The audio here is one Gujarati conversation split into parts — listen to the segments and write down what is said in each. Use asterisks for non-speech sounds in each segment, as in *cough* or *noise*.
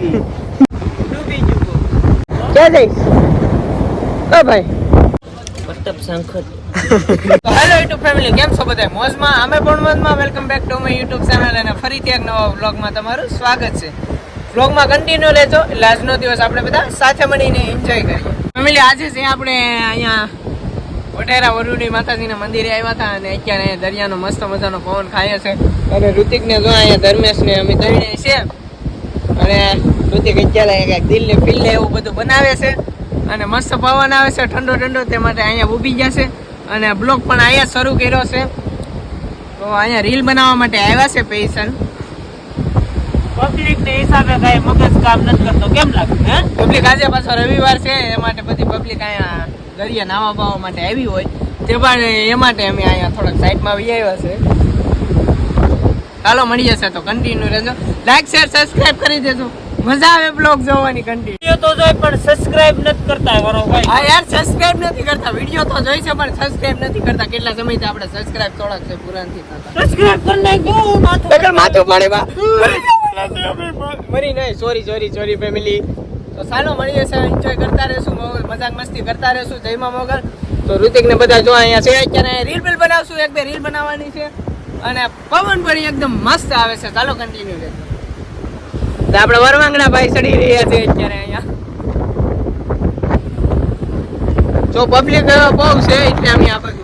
ડૂબી ચૂકો ક્યાં જઈશ? ઓ ભાઈ. મતલબ સંખત. હેલો યુટ્યુબ ફેમિલી કેમ છો બધા? મોજમાં? અમે પણ મોજમાં. Welcome back to my YouTube channel અને ફરીથી એક નવા વ્લોગમાં તમારું સ્વાગત છે. વ્લોગમાં કન્ટિન્યુ લેજો. એટલે આજનો દિવસ આપણે બધા સાથે મળીને એન્જોય કરીએ. ફેમિલી આજે જે આપણે અહીંયા વટેરા વરુડી માતાજીના મંદિરે આવ્યા હતા અને અત્યારે દરિયાનો મસ્ત મજાનો પવન ખાય છે. અને ઋતિકને જો અહીંયા ધર્મેશને અમે દઈને છે અને ઋતિક અત્યારે કંઈક દિલને ફીલને એવું બધું બનાવે છે. અને મસ્ત પવન આવે છે ઠંડો ઠંડો તે માટે અહીંયા ઊભી જશે અને બ્લોગ પણ અહીંયા શરૂ કર્યો છે. તો અહીંયા રીલ બનાવવા માટે આવ્યા છે પેશન પબ્લિકને હિસાબે કઈ મગજ કામ નથી કરતો. કેમ લાગે હે? પબ્લિક આજે પાછો રવિવાર છે એ માટે બધી પબ્લિક અહીંયા દરિયા નાવા બાવા માટે આવી હોય. તે પણ એ માટે અમે અહીંયા થોડાક સાઈડમાં આવી આવ્યા છે. ચાલો મળી જશે તો કન્ટિન્યુ રહેજો. લાઈક શેર સબસ્ક્રાઇબ કરી દેજો. મજા આવે બ્લોગ જોવાની કન્ટિન્યુ તો જોઈ પણ સબસ્ક્રાઇબ નથી કરતા વરો હા યાર સબસ્ક્રાઇબ નથી કરતા. વીડિયો તો જોઈ છે પણ સબસ્ક્રાઇબ નથી કરતા. કેટલા સમયથી આપણે સબસ્ક્રાઇબ થોડા છે પૂરા નથી થતા સબસ્ક્રાઇબ કરને ગયો માથું બગર માથું પડે બા. મરી નહીં સોરી સોરી સોરી ફેમિલી તો ચાલો મળી જશે એન્જોય કરતા રહેશું મોગલ મજાક મસ્તી કરતા રહેશું. જયમાં મોગલ. તો ઋતિક ને બધા જો અહીંયા છે અત્યારે રીલ બિલ બનાવશું. એક બે રીલ બનાવવાની છે. અને પવન પણ એકદમ મસ્ત આવે છે. ચાલો કન્ટિન્યુ છે તો આપણે વરવાંગણા ભાઈ ચડી રહ્યા છે અત્યારે અહીંયા. જો પબ્લિક બહુ છે એટલે અમે આ બાજુ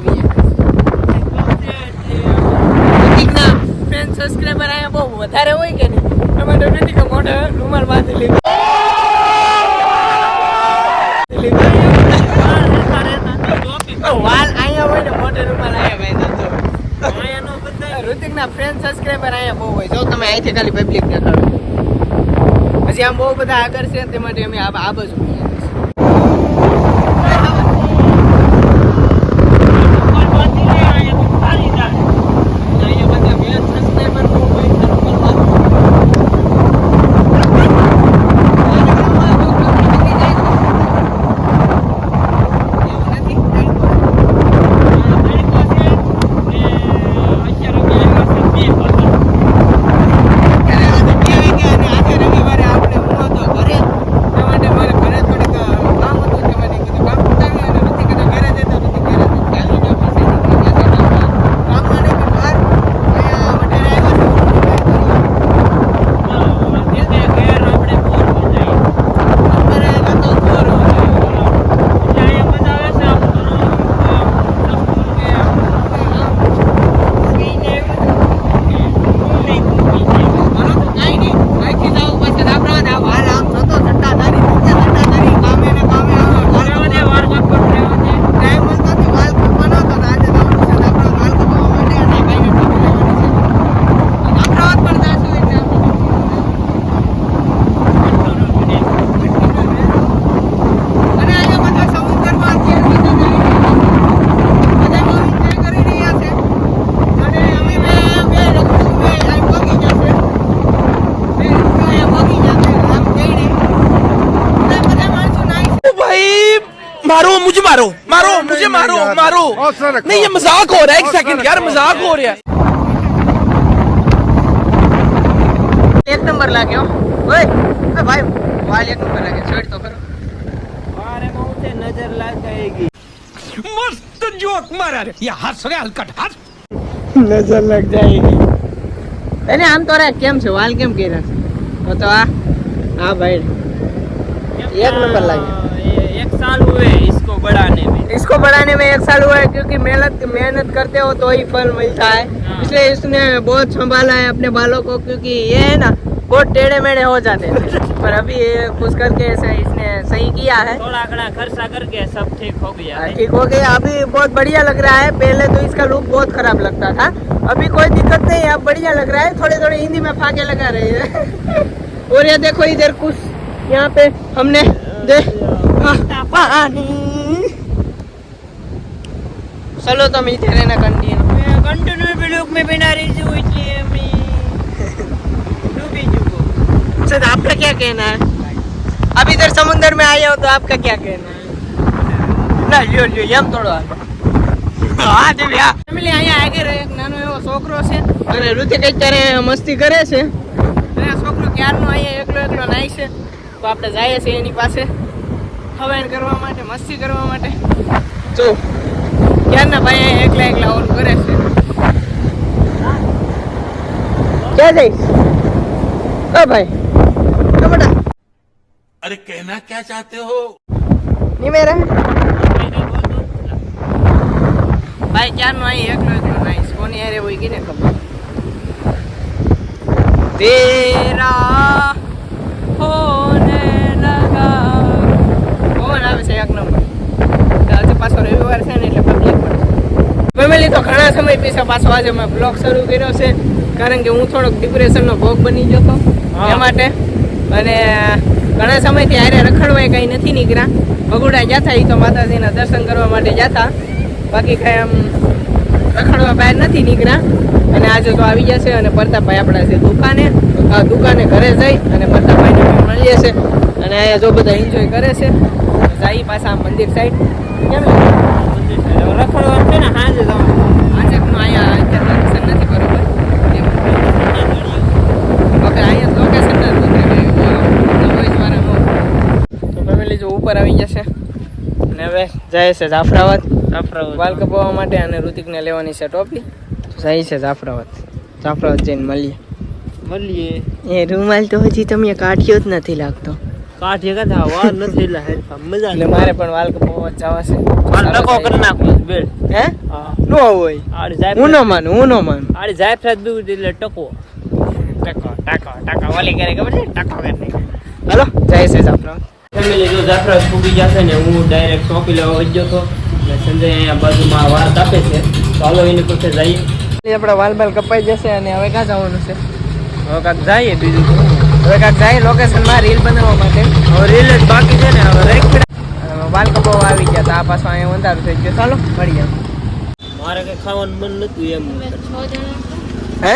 સબસ્ક્રાઇબર અહીંયા બહુ વધારે હોય કે નહીં? એમાં તો નથી કે મોટો રૂમાલ બાંધી લીધો વાલ અહીંયા હોય ને મોઢે રૂમાલ અહીંયા ઋતિકના ફ્રેન્ડ સબસ્ક્રાઇબર અહીંયા બહુ હોય. જો તમે અહીંથી ખાલી પબ્લિક દેખાડો. પછી આમ બહુ બધા આગળ છે તે માટે અમે આ બાજુ मारो मुझे मारो मारो मुझे मारो मारो नहीं ये मजाक हो रहा है एक सेकंड यार मजाक हो रहा है એક નંબર લાગ્યો ઓય એ ભાઈ વાલ એક નંબર લાગે છોડ તો ખરો नजर लग जाएगी मस्त जोक मारा रे ये हंस रहे हलकट हंस નજર લગ જાયેગી એને આમ તો રે કેમ છે વાલ કેમ કર્યા છે તો તો આ હા ભાઈ एक नंबर लगे। एक साल हुए इसको बढ़ाने में। इसको बढ़ाने में एक साल हुआ है क्योंकि मेहनत मेहनत करते हो तो ही फल मिलता है। हाँ। इसलिए इसने बहुत संभाला है अपने बालों को क्योंकि ये है ना बहुत टेढ़े मेढ़े हो जाते हैं *laughs* पर अभी ये खुश करके ऐसा इसने सही किया है। थोड़ा घड़ा खर्चा करके सब ठीक हो गया है ठीक हो गया। अभी बहुत बढ़िया लग रहा है। पहले तो इसका लुक बहुत खराब लगता था। अभी कोई दिक्कत नहीं है अब बढ़िया लग रहा है। थोड़े थोड़े हिंदी में फाके लगा रहे हैं। *laughs* और ये देखो इधर कुछ यहाँ पे हमने दे हाँ, पानी चलो तो मिलते रहना कंटिन्यू कंटिन्यू ब्लॉग में बिना रही हूँ इसलिए मैं डूबी चुको सर आपका क्या कहना है अब इधर समुंदर में आए हो तो आपका क्या कहना है ના લ્યો લ્યો એમ થોડો હા દિવ્યા ફેમિલી અહીંયા આગળ એક નાનો એવો છોકરો છે અને ઋતિક અત્યારે મસ્તી કરે છે અને આ છોકરો ક્યારનો અહીંયા એકલો એકલો એકલો નાય છે તો આપણે જઈએ છીએ એની પાસે હવાઈન કરવા માટે મસ્તી કરવા માટે જો ક્યારના ભાઈ અહીંયા એકલા એકલા ઓલું કરે છે ક્યાં જઈશ ઓ ભાઈ ઓ બેટા अरे कहना क्या चाहते हो ની મેરે ભાઈ ક્યારનો અહીં એકલો એકલો નાઈશ કોની હારે હોય કીને ખબર તેરા હોને લગા ફોન આવે છે એક નંબર ઘણા સમય પીછે આજે મેં બ્લોગ શરૂ કર્યો છે. કારણ કે હું થોડોક ડિપ્રેશનનો ભોગ બની ગયો હતો એ માટે. અને ઘણા સમયથી હારે રખડવાય કંઈ નથી નીકળ્યા. ભગુડા જતા એ તો માતાજીના દર્શન કરવા માટે જતા બાકી કાંઈ આમ રખડવા બહાર નથી નીકળ્યા. અને આજે તો આવી જશે અને પ્રતાપભાઈ આપણા છે દુકાને. આ દુકાને ઘરે જઈ અને પ્રતાપભાઈને મળીએ છે અને અહીંયા જો બધા એન્જોય કરે છે. જાય પાછા મંદિર સાઈડ કેમ? લાગે? રખડવાનું છે ને સાંજે જવાનું આજે પણ અહીંયા અત્યારે લોકેશન નથી બરોબર ઓકે અહીંયા લોકેશન નથી તો ફેમિલી જો ઉપર આવી જશે. અને હવે જાય છે જાફરાબાદ. વાલ કપાવવા માટે અને ઋતિકને લેવાની છે ટોપી. જાય છે જાફરાબાદ. જાફરાબાદ જઈને મળીએ. મળીએ. એ રૂમાલ તો હજી તમે કાઢ્યો જ નથી લાગતો. કાઠી કથા? વાળ નથી એટલે મજા એટલે મારે પણ વાલ કપાવવા જવા છે. મારે ટકો કરી નાખો બેડ. હે? હા. નો હોય. આડી જાય હું નો માનું હું નો માનું. આડી જાય ફ્રાજ બી એટલે ટકો. ટકો ટકો ટકો. વાલી કરે ખબર છે? ટકો કરે હાલો જય શ્રી જાફરાબાદ. ફેમિલી જો જાફરાજ ફૂગી જશે ને હું ડાયરેક્ટ ટોપી લેવા વજ્યો હતો એટલે સંજય અહીંયા બાજુમાં વાત આપે છે. તો હાલો એની પાસે જઈએ. એટલે આપણા વાલ બાલ કપાઈ જશે અને હવે ક્યાં જવાનું છે? હવે કાંક જઈએ બીજું. હવે કાંક જઈએ લોકેશનમાં રીલ બનાવવા માટે. હવે રીલ જ બાકી છે ને હવે અને વાલ કપાવવા આવી ગયા તો આ પાછો અહીંયા અંધારું થઈ ગયો. ચાલો મળી ગયા મારે કઈ ખાવાનું મન નતું એમ. હે?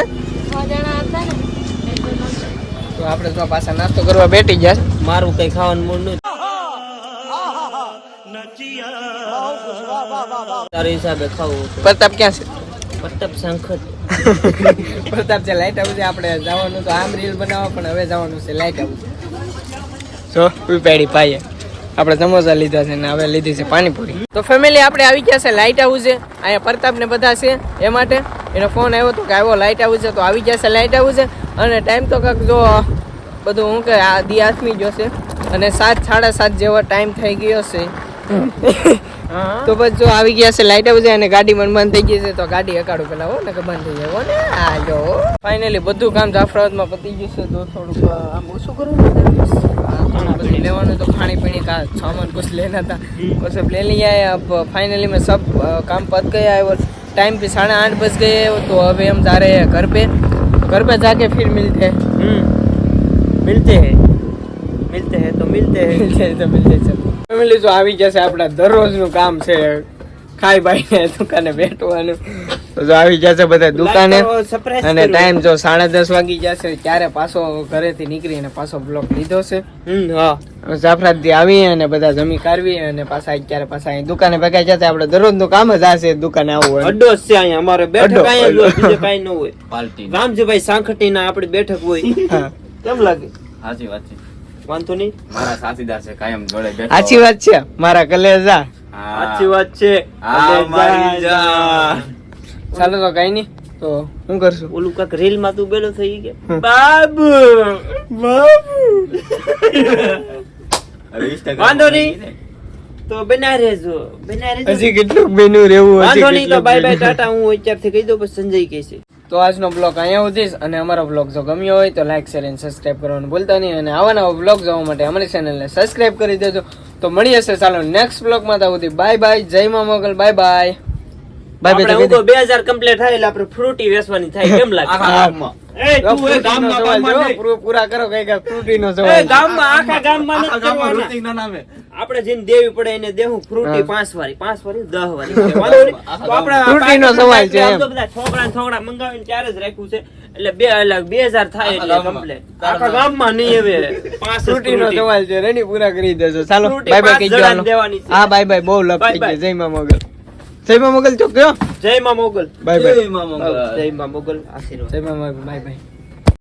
તો આપણે તો પાછા નાસ્તો કરવા બેઠી ગયા મારું કઈ ખાવાનું મૂળ નથી. તારી હિસાબે ખાવું પ્રતાપ ક્યાં છે? પ્રતાપ સંખત. પ્રતાપ છે લાઈટ છે આપણે જવાનું તો આમ રીલ બનાવવા પણ હવે જવાનું છે લાઈટ હાઉસે જો ઉપાડી પાઈએ આપણે સમોસા લીધા છે ને હવે લીધી છે પાણીપુરી. તો ફેમિલી આપણે આવી ગયા છે લાઇટ આવું છે અહીંયા પ્રતાપ ને બધા છે એ માટે. એનો ફોન આવ્યો હતો કે આવ્યો આવું છે તો આવી ગયા છે લાઇટ આવું હાઉસે અને ટાઈમ તો કાંક જો બધું હું કે આ દી આથમી ગયો છે અને સાત સાડા સાત જેવો ટાઈમ થઈ ગયો છે તો બસ જો આવી ગયા છે લાઈટ હાઉસે અને ગાડી મન બંધ થઈ ગઈ છે તો ગાડી એકાડું પેલા હો ને કે બંધ થઈ જાય હો ને આ જો ફાઇનલી બધું કામ જાફરાબાદમાં પતી ગયું છે તો થોડુંક અ, આમ ઓછું કરું ને खाना बस लेवानो तो खाने पीने का सामान कुछ लेना था वो सब ले लिया है अब फाइनली में सब अ, काम पक गया है और टाइम पे साढ़े आठ बज गए हैं, तो अभी हम जा रहे हैं घर पे घर पे जाके फिर मिलते हैं हम्म मिलते हैं मिलते हैं तो मिलते हैं મિલતે છે મિલતે છે ફેમિલી તો આવી જશે આપણા દરરોજનું કામ છે ખાઈ બાઈને દુકાને બેઠવાનું. તો જો આવી જશે બધા દુકાને. અને ટાઈમ જો સાડા દસ વાગી જશે ત્યારે પાછો ઘરેથી નીકળીને પાછો બ્લોક લીધો છે. હા. જાફરાતથી આવી અને બધા જમી કાઢવી અને પાછા અત્યારે પાછા અહીં દુકાને ભેગા જતા આપણે દરરોજનું કામ જ આ દુકાને આવવું હોય અડ્ડો છે અહીંયા અમારે બેઠક અહીંયા હોય બીજે કાંઈ ન હોય. રામજીભાઈ સાંખટી ના આપણી બેઠક હોય. કેમ લાગે? સાચી વાત છે. વાંધો નહીં. મારા સાથીદાર છે કાયમ જોડે સાચી વાત છે મારા કલેજા. સાચી વાત છે. મારી જા, ચાલો તો કઈ નહીં તો હું કરશું? ઓલું કાક રીલમાં તું બેલો થઈ ગયો. બાબુ! બાબુ! વાંધો નહીં. તો બના રહેજો બના રહેજો. હજી કેટલું બેનું રહેવું વાંધો નહીં તો બાય બાય ટાટા હું અત્યારથી કહી દઉં પછી સંજય કહે છે તો આજનો બ્લોગ અહીંયા ઉધીશ અને અમારો બ્લોગ જો ગમ્યો હોય તો લાઈક શેર અને સબસ્ક્રાઇબ કરવાનું ભૂલતા નહીં. અને આવા નવા બ્લોગ જોવા માટે અમારી ચેનલને સબસ્ક્રાઇબ કરી દેજો. તો મળી હશે ચાલો નેક્સ્ટ બ્લોગમાં તો સુધી બાય બાય જય મા મોગલ. બાય બાય બાય આપણે બાય હું કહું, 2000 complete થાય એટલે આપણે ફ્રૂટી વેચવાની થાય. કેમ લાગે? આખા ગામમાં. એ તું એ ગામમાં ગામમાં નહીં. પૂરા કરો કઈ ફ્રૂટી નો સવાલ ગામમાં આખા ગામમાં નથી આખા ગામમાં કરવાના. ઋતિકના નામે. આપણે જેને દેવી પડે એને દેવું ફ્રૂટી પાંચ વારી પાંચ વારી દહ વારી છે. વાંધો નહીં. તો આપણે ફ્રૂટીનો સવાલ છે આમ એમ. તો બધા છોકરા છોકરા મંગાવીને ત્યારે જ રાખ્યું છે એટલે બે અલગ બે હજાર થાય આખા એટલે. આખા ગામમાં નહીં હવે પાંચ ફ્રૂટી નો. સવાલ છે રેની પૂરા કરી દેજો ચાલો બાય બાય દેવાનો હા બહુ લપ થઈ. ગઈ જય મા મોગલ જય મા મોગલ ચોક્યો કયો? જય માં મોગલ. Bye bye. જય મા મોગલ. જય માં મોગલ. આશીર્વાદ. જય મા બાય બાય.